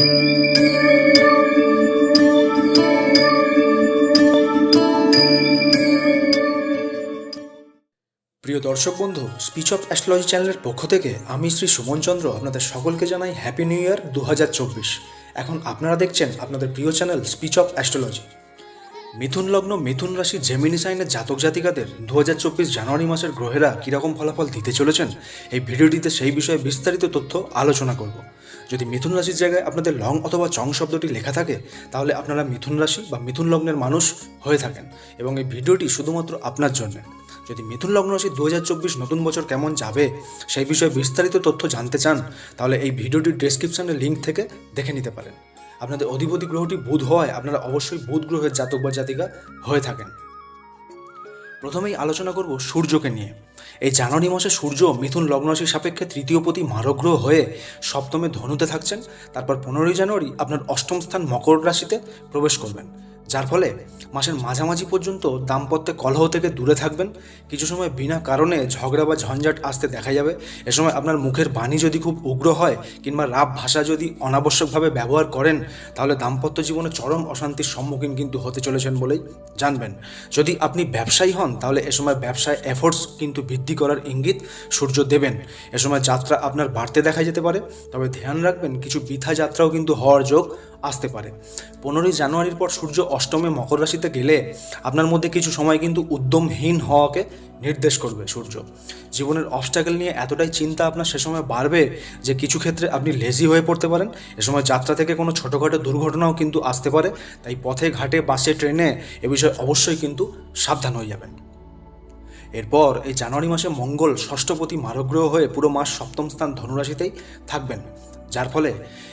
প্রিয় দর্শক বন্ধু স্পিচ অফ অ্যাস্ট্রোলজি চ্যানেলের পক্ষ থেকে আমি শ্রী সুমন চন্দ্র আপনাদের সকলকে জানাই হ্যাপি নিউ ইয়ার দু হাজার চব্বিশ। এখন আপনারা দেখছেন আপনাদের প্রিয় চ্যানেল স্পিচ অফ অ্যাস্ট্রোলজি মিথুন লগ্ন, মিথুন রাশি জেমিনি সাইনের জাতক জাতিকাদের দু হাজার চব্বিশ জানুয়ারি মাসের গ্রহেরা কীরকম ফলাফল দিতে চলেছেন, এই ভিডিওটিতে সেই বিষয়ে বিস্তারিত তথ্য আলোচনা করব। যদি মিথুন রাশির জায়গায় আপনাদের লং অথবা চং শব্দটি লেখা থাকে, তাহলে আপনারা মিথুন রাশি বা মিথুন লগ্নের মানুষ হয়ে থাকেন এবং এই ভিডিওটি শুধুমাত্র আপনার জন্য। যদি মিথুন লগ্ন রাশি দু হাজার চব্বিশ নতুন বছর কেমন যাবে সেই বিষয়ে বিস্তারিত তথ্য জানতে চান, তাহলে এই ভিডিওটির ডেসক্রিপশনে লিঙ্ক থেকে দেখে নিতে পারেন। আপনাদের অধিপতি গ্রহটি বুধ হওয়ায় আপনারা অবশ্যই বুধ গ্রহের জাতক বা জাতিকা হয়ে থাকেন। প্রথমেই আলোচনা করব সূর্যকে নিয়ে। এই জানুয়ারি মাসে সূর্য মিথুন লগ্নরাশির সাপেক্ষে তৃতীয় পতি মারগ্রহ হয়ে সপ্তমে ধনুতে থাকছেন। তারপর পনেরোই জানুয়ারি আপনার অষ্টম স্থান মকর রাশিতে প্রবেশ করবেন। যার ফলে মাসের মাঝামাঝি পর্যন্ত দাম্পত্যে কলহ থেকে দূরে থাকবেন। কিছু সময় বিনা কারণে ঝগড়া বা ঝঞ্ঝাট আসতে দেখা যাবে। এ সময় আপনার মুখের বাণী যদি খুব উগ্র হয় কিংবা রাব ভাষা যদি অনাবশ্যকভাবে ব্যবহার করেন, তাহলে দাম্পত্য জীবনে চরম অশান্তির সম্মুখীন কিন্তু হতে চলেছেন বলেই জানবেন। যদি আপনি ব্যবসায়ী হন, তাহলে এ সময় ব্যবসায় এফোর্টস কিন্তু বৃদ্ধি করার ইঙ্গিত সূর্য দেবেন। এ সময় যাত্রা আপনার বাড়তে দেখা যেতে পারে। তবে ধ্যান রাখবেন, কিছু বৃথা যাত্রাও কিন্তু হওয়ার যোগ আসতে পারে। পনেরোই জানুয়ারির পর সূর্য অষ্টমে মকর রাশিতে গেলে আপনার মধ্যে কিছু সময় কিন্তু উদ্যমহীন হওয়াকে নির্দেশ করবে সূর্য। জীবনের অবস্টাকেল নিয়ে এতটাই চিন্তা আপনার সে সময় বাড়বে যে কিছু ক্ষেত্রে আপনি লেজি হয়ে পড়তে পারেন। এ সময় যাত্রা থেকে কোনো ছোটোখাটো দুর্ঘটনাও কিন্তু আসতে পারে। তাই পথে ঘাটে, বাসে, ট্রেনে এ বিষয়ে অবশ্যই কিন্তু সাবধান হয়ে যাবেন। এরপর এই জানুয়ারি মাসে মঙ্গল ষষ্ঠপতি মারগ্রহ হয়ে পুরো মাস সপ্তম স্থান ধনুরাশিতেই থাকবেন। যার ফলে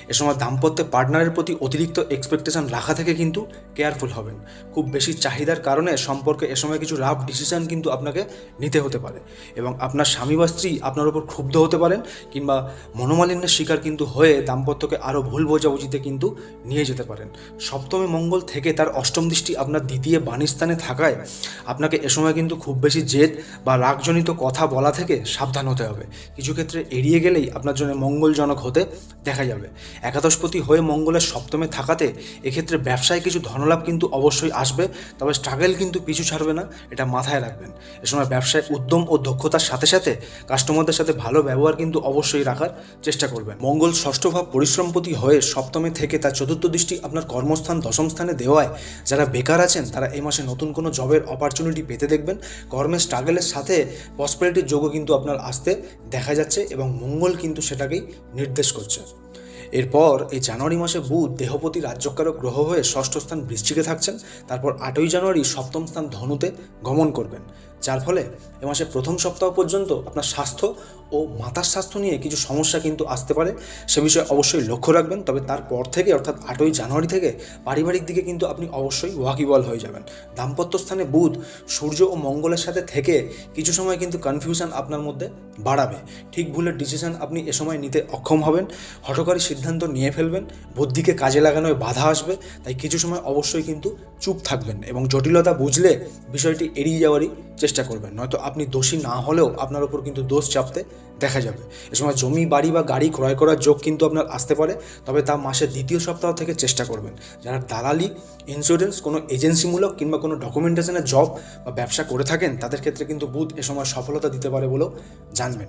এ সময় দাম্পত্যে পার্টনারের প্রতি অতিরিক্ত এক্সপেকটেশন রাখা থেকে কিন্তু কেয়ারফুল হবেন। খুব বেশি চাহিদার কারণে সম্পর্কে এ সময় কিছু রাফ ডিসিশন কিন্তু আপনাকে নিতে হতে পারে এবং আপনার স্বামী বা স্ত্রী আপনার উপর ক্ষুব্ধ হতে পারেন কিংবা মনোমালিন্যের শিকার কিন্তু হয়ে দাম্পত্যকে আরও ভুল বোঝাবুঝিতে কিন্তু নিয়ে যেতে পারেন। সপ্তমী মঙ্গল থেকে তার অষ্টম দৃষ্টি আপনার দ্বিতীয় বাণীস্থানে থাকায় আপনাকে এ সময় কিন্তু খুব বেশি জেদ বা রাগজনিত কথা বলা থেকে সাবধান হতে হবে। কিছু ক্ষেত্রে এড়িয়ে গেলেই আপনার জন্য মঙ্গলজনক হতে দেখা যাবে। একাদশপতি হয়ে মঙ্গলের সপ্তমে থাকাতে এক্ষেত্রে ব্যবসায় কিছু ধনলাভ কিন্তু অবশ্যই আসবে, তবে স্ট্রাগেল কিন্তু পিছু ছাড়বে না, এটা মাথায় রাখবেন। এ সময় ব্যবসায় উদ্যম ও দক্ষতার সাথে সাথে কাস্টমারদের সাথে ভালো ব্যবহার কিন্তু অবশ্যই রাখার চেষ্টা করবেন। মঙ্গল ষষ্ঠ ভাব পরিশ্রমপতি হয়ে সপ্তমে থেকে তার চতুর্থ দৃষ্টি আপনার কর্মস্থান দশম স্থানে দেওয়ায়। যারা বেকার আছেন, তারা এই মাসে নতুন কোনো জবের অপরচুনিটি পেতে দেখবেন। কর্মের স্ট্রাগলের সাথে পসপেরিটির যোগও কিন্তু আপনার আসতে দেখা যাচ্ছে এবং মঙ্গল কিন্তু সেটাকেই নির্দেশ করছে। এরপর এই জানুয়ারি মাসে বুধ দেহপতি রাজ্যকারক গ্রহ হয়ে ষষ্ঠ স্থান বৃশ্চিকে থাকছেন। তারপর আটই জানুয়ারি সপ্তম স্থান ধনুতে গমন করবেন। যার ফলে এ মাসে প্রথম সপ্তাহ পর্যন্ত আপনার স্বাস্থ্য ও মাতার স্বাস্থ্য নিয়ে কিছু সমস্যা কিন্তু আসতে পারে। সে বিষয়ে অবশ্যই লক্ষ্য রাখবেন, তবে তারপর থেকে, অর্থাৎ আটই জানুয়ারি থেকে পারিবারিক দিকে কিন্তু আপনি অবশ্যই ওয়াকিবল হয়ে যাবেন। দাম্পত্য স্থানে বুধ, সূর্য ও মঙ্গলের সাথে থেকে কিছু সময় কিন্তু কনফিউশন আপনার মধ্যে বাড়াবে। ঠিক ভুলের ডিসিশন আপনি এ সময় নিতে অক্ষম হবেন, হঠকারী সিদ্ধান্ত নিয়ে ফেলবেন, বুদ্ধিকে কাজে লাগানোয় বাধা আসবে, তাই কিছু সময় অবশ্যই কিন্তু চুপ থাকবেন এবং জটিলতা বুঝলে বিষয়টি এড়িয়ে যাওয়ারই চেষ্টা করবেন। নয়তো আপনি দোষী না হলেও আপনার ওপর কিন্তু দোষ চাপতে দেখা যাবে। এ সময় জমি, বাড়ি বা গাড়ি ক্রয় করার যোগ কিন্তু আপনার আসতে পারে। তবে তা মাসের দ্বিতীয় সপ্তাহ থেকে চেষ্টা করবেন। যারা দালালি ইন্স্যুরেন্স কোনো এজেন্সিমূলক কিংবা কোনো ডকুমেন্টেশনের জব বা ব্যবসা করে থাকেন, তাদের ক্ষেত্রে কিন্তু বুধ এ সময় সফলতা দিতে পারে বলেও জানবেন।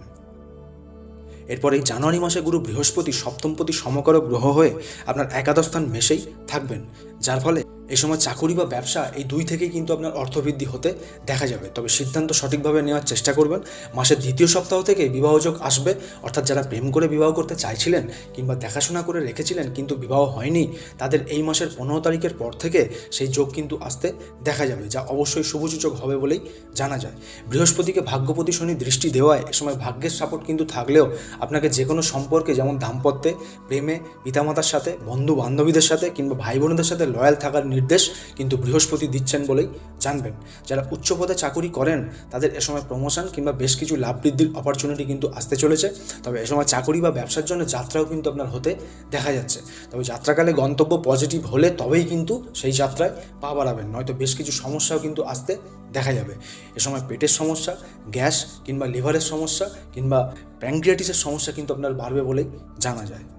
এরপর এই জানুয়ারি মাসে গুরু বৃহস্পতি, সপ্তমপতি সমকারক গ্রহ হয়ে আপনার একাদশ স্থান মেশেই থাকবেন। যার ফলে এই সময় চাকুরি বা ব্যবসা এই দুই থেকেই কিন্তু আপনার অর্থবৃদ্ধি হতে দেখা যাবে। তবে সিদ্ধান্ত সঠিকভাবে নেওয়ার চেষ্টা করবেন। মাসের দ্বিতীয় সপ্তাহ থেকে বিবাহযোগ আসবে। অর্থাৎ যারা প্রেম করে বিবাহ করতে চাইছিলেন কিংবা দেখাশোনা করে রেখেছিলেন কিন্তু বিবাহ হয়নি, তাদের এই মাসের পনেরো তারিখের পর থেকে সেই যোগ কিন্তু আসতে দেখা যাবে, যা অবশ্যই শুভসূচক হবে বলেই জানা যায়। বৃহস্পতিকে ভাগ্যপতি শনি দৃষ্টি দেওয়ায় এ সময় ভাগ্যের সাপোর্ট কিন্তু থাকলেও আপনাকে যে কোনো সম্পর্কে যেমন দাম্পত্যে, প্রেমে, পিতামাতার সাথে বন্ধু বান্ধবীদের সাথে কিংবা ভাই বোনদের সাথে লয়াল থাকার নির্দেশ কিন্তু বৃহস্পতি দিচ্ছেন বলেই জানবেন। যারা উচ্চ পদে চাকুরি করেন, তাদের এ সময় প্রমোশন কিংবা বেশ কিছু লাভ বৃদ্ধির অপরচুনিটি কিন্তু আসতে চলেছে। তবে এ সময় চাকুরি বা ব্যবসার জন্য যাত্রাও কিন্তু আপনার হতে দেখা যাচ্ছে। তবে যাত্রাকালে গন্তব্য পজিটিভ হলে তবেই কিন্তু সেই যাত্রায় পা বাড়াবেন। নয়তো বেশ কিছু সমস্যাও কিন্তু আসতে দেখা যাবে। এ সময় পেটের সমস্যা, গ্যাস কিংবা লিভারের সমস্যা কিংবা প্যাঙ্ক্রিয়াটিসের সমস্যা কিন্তু আপনার বাড়বে বলেই জানা যায়।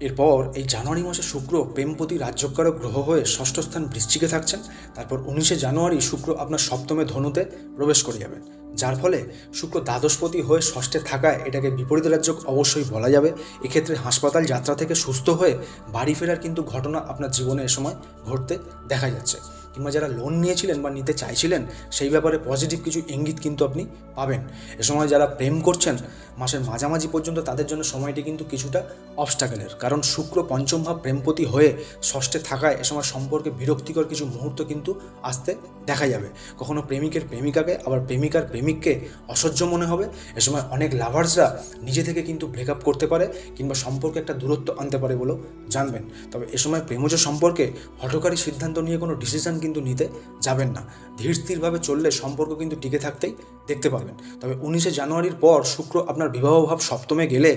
এরপর এই জানুয়ারি মাসে শুক্র প্রেমপতি রাজ্যকারক গ্রহ হয়ে ষষ্ঠ স্থান বৃশ্চিকে থাকছেন। তারপর উনিশে জানুয়ারি শুক্র আপনার সপ্তমে ধনুতে প্রবেশ করে যাবেন। যার ফলে শুক্র দ্বাদশপতি হয়ে ষষ্ঠে থাকায় এটাকে বিপরীত রাজ্য অবশ্যই বলা যাবে। এক্ষেত্রে হাসপাতাল যাত্রা থেকে সুস্থ হয়ে বাড়ি ফেরার কিন্তু ঘটনা আপনার জীবনে এ সময় ঘটতে দেখা যাচ্ছে। কিংবা যারা লোন নিয়েছিলেন বা নিতে চাইছিলেন, সেই ব্যাপারে পজিটিভ কিছু ইঙ্গিত কিন্তু আপনি পাবেন। এ সময় যারা প্রেম করছেন, মাসের মাঝামাঝি পর্যন্ত তাদের জন্য সময়টি কিন্তু কিছুটা অবস্টাকেলের কারণ শুক্র পঞ্চম ভাব প্রেমপতি হয়ে ষষ্ঠে থাকায় এ সময় সম্পর্কে বিরক্তিকর কিছু মুহূর্ত কিন্তু আসতে দেখা যাবে। কখনো প্রেমিকের প্রেমিকাকে, আবার প্রেমিকার প্রেমিককে অসহ্য মনে হবে। এ সময় অনেক লাভার্সরা নিজে থেকে কিন্তু ব্রেকআপ করতে পারে কিংবা সম্পর্কে একটা দূরত্ব আনতে পারে বলেও জানবেন। তবে এ সময় প্রেমজ সম্পর্কে হঠকারী সিদ্ধান্ত নিয়ে কোনো ডিসিশন কিন্তু নিতে যাবেন না। ধীর স্থিরভাবে চললে সম্পর্ক কিন্তু টিকে থাকতেই দেখতে পাবেন। তবে উনিশে জানুয়ারির পর শুক্র আপনার বিবাহভাব সপ্তমে গেলে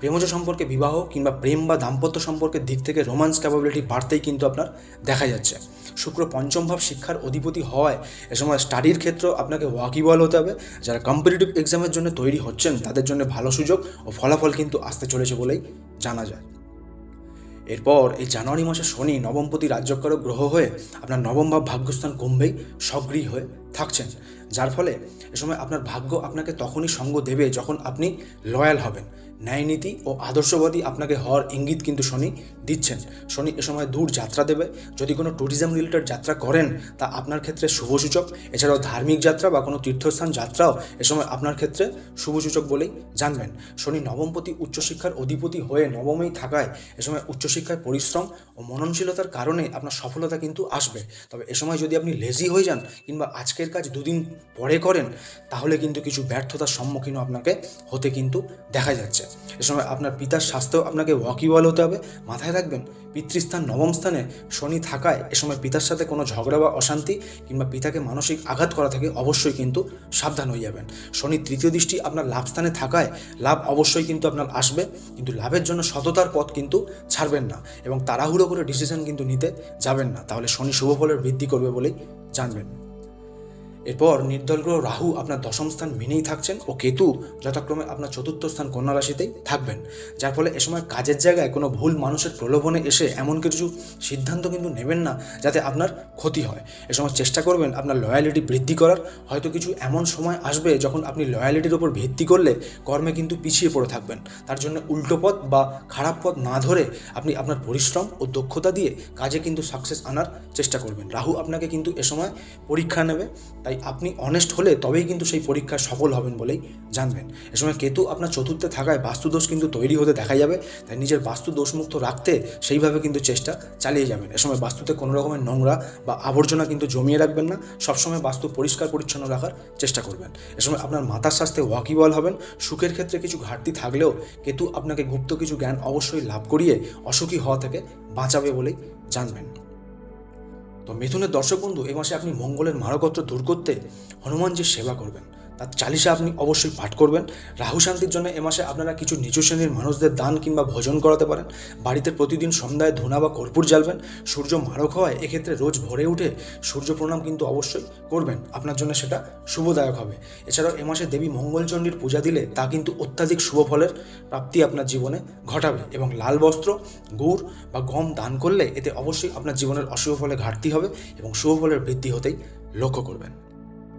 প্রেমজ সম্পর্কে বিবাহ কিংবা প্রেম বা দাম্পত্য সম্পর্কের দিক থেকে রোমান্স ক্যাপাবিলিটি বাড়তেই কিন্তু আপনার দেখা যাচ্ছে। শুক্র পঞ্চম ভাব শিক্ষার অধিপতি হওয়ায় এ সময় স্টাডির ক্ষেত্র আপনাকে ওয়াকিবল হতে হবে। যারা কম্পিটিটিভ এক্সামের জন্য তৈরি হচ্ছেন, তাদের জন্য ভালো সুযোগ ও ফলাফল কিন্তু আসতে চলেছে বলেই জানা যায়। এরপর এই জানুয়ারি মাসে শনি নবমপতি রাজ্যকর গ্রহ হয়ে আপনার নবম ভাব ভাগ্যস্থান কমবেই, সক্রিয় হয়ে থাকছেন যার ফলে এ সময় আপনার ভাগ্য আপনাকে তখনই সঙ্গ দেবে যখন আপনি লয়াল হবেন। ন্যায়নীতি ও আদর্শবাদী আপনাকে হওয়ার ইঙ্গিত কিন্তু শনি দিচ্ছেন। শনি এ সময় দূর যাত্রা দেবে। যদি কোনো ট্যুরিজম রিলেটেড যাত্রা করেন, তা আপনার ক্ষেত্রে শুভসূচক এছাড়াও ধার্মিক যাত্রা বা কোনো তীর্থস্থান যাত্রাও এ সময় আপনার ক্ষেত্রে শুভসূচক বলেই জানবেন। শনি নবমপতি উচ্চশিক্ষার অধিপতি হয়ে নবমেই থাকায় এ সময় উচ্চশিক্ষায় পরিশ্রম ও মননশীলতার কারণে আপনার সফলতা কিন্তু আসবে। তবে এ সময় যদি আপনি লেজি হয়ে যান কিংবা আজকের কাজ দুদিন পরে করেন, তাহলে কিন্তু কিছু ব্যর্থতার সম্মুখীনও আপনাকে হতে কিন্তু দেখা যাচ্ছে। এ সময় আপনার পিতার স্বাস্থ্যও আপনাকে ওয়াকিবল হতে হবে। মাথায় রাখবেন, পিতৃস্থান নবম স্থানে শনি থাকায় এ সময় পিতার সাথে কোনো ঝগড়া বা অশান্তি কিংবা পিতাকে মানসিক আঘাত করা থেকে অবশ্যই কিন্তু সাবধান হয়ে যাবেন। শনি তৃতীয় দৃষ্টি আপনার লাভ স্থানে থাকায় লাভ অবশ্যই কিন্তু আপনার আসবে, কিন্তু লাভের জন্য সততার পথ কিন্তু ছাড়বেন না এবং তাড়াহুড়ো করে ডিসিশন কিন্তু নিতে যাবেন না। তাহলে শনি শুভ ফলের বৃদ্ধি করবে বলেই জানবেন। এরপর নির্দল গ্রহ রাহু আপনার দশম স্থান মেনেই থাকছেন ও কেতু যথাক্রমে আপনার চতুর্থ স্থান কন্যা রাশিতেই থাকবেন। যার ফলে এ সময় কাজের জায়গায় কোনো ভুল মানুষের প্রলোভনে এসে এমন কিছু সিদ্ধান্ত কিন্তু নেবেন না যাতে আপনার ক্ষতি হয়। এ সময় চেষ্টা করবেন আপনার লয়ালিটি বৃদ্ধি করার। হয়তো কিছু এমন সময় আসবে যখন আপনি লয়ালিটির উপর ভিত্তি করলে কর্মে কিন্তু পিছিয়ে পড়ে থাকবেন। তার জন্য উল্টো পথ বা খারাপ পথ না ধরে আপনি আপনার পরিশ্রম ও দক্ষতা দিয়ে কাজে কিন্তু সাকসেস আনার চেষ্টা করবেন। রাহু আপনাকে কিন্তু এ সময় পরীক্ষা নেবে তাই আপনি অনেস্ট হলে তবেই কিন্তু সেই পরীক্ষায় সফল হবেন বলেই জানবেন। এ সময় কেতু আপনার চতুর্থে থাকায় বাস্তুদোষ কিন্তু তৈরি হতে দেখা যাবে, তাই নিজের বাস্তু দোষমুক্ত রাখতে সেইভাবে কিন্তু চেষ্টা চালিয়ে যাবেন। এ সময় বাস্তুতে কোনো রকমের নোংরা বা আবর্জনা কিন্তু জমিয়ে রাখবেন না, সবসময় বাস্তু পরিষ্কার পরিচ্ছন্ন রাখার চেষ্টা করবেন। এ সময় আপনার মাতার স্বাস্থ্যে ওয়াকিবল হবেন, সুখের ক্ষেত্রে কিছু ঘাটতি থাকলেও কেতু আপনাকে গুপ্ত কিছু জ্ঞান অবশ্যই লাভ করিয়ে অসুখী হওয়া থেকে বাঁচাবে বলেই জানবেন। তো মিথুনের দর্শক বন্ধু এ মাসে আপনি মঙ্গলের মারকত্র দূর করতে হনুমানজির সেবা করবেন। তার চালিশা আপনি অবশ্যই পাঠ করবেন। রাহু শান্তির জন্য এ মাসে আপনারা কিছু নিচু শ্রেণির মানুষদের দান কিংবা ভোজন করাতে পারেন। বাড়িতে প্রতিদিন সন্ধ্যায় ধুনা বা কর্পূর জ্বালবেন। সূর্য মারক হওয়ায় এক্ষেত্রে রোজ ভোরে উঠে সূর্য প্রণাম কিন্তু অবশ্যই করবেন। আপনার জন্য সেটা শুভদায়ক হবে। এছাড়াও এ মাসে দেবী মঙ্গলচণ্ডীর পূজা দিলে তা কিন্তু অত্যাধিক শুভ ফলের প্রাপ্তি আপনার জীবনে ঘটাবে এবং লাল বস্ত্র, গুড় বা গম দান করলে এতে অবশ্যই আপনার জীবনের অশুভ ফলে ঘাটতি হবে এবং শুভ ফলের বৃদ্ধি হতেই লক্ষ্য করবেন।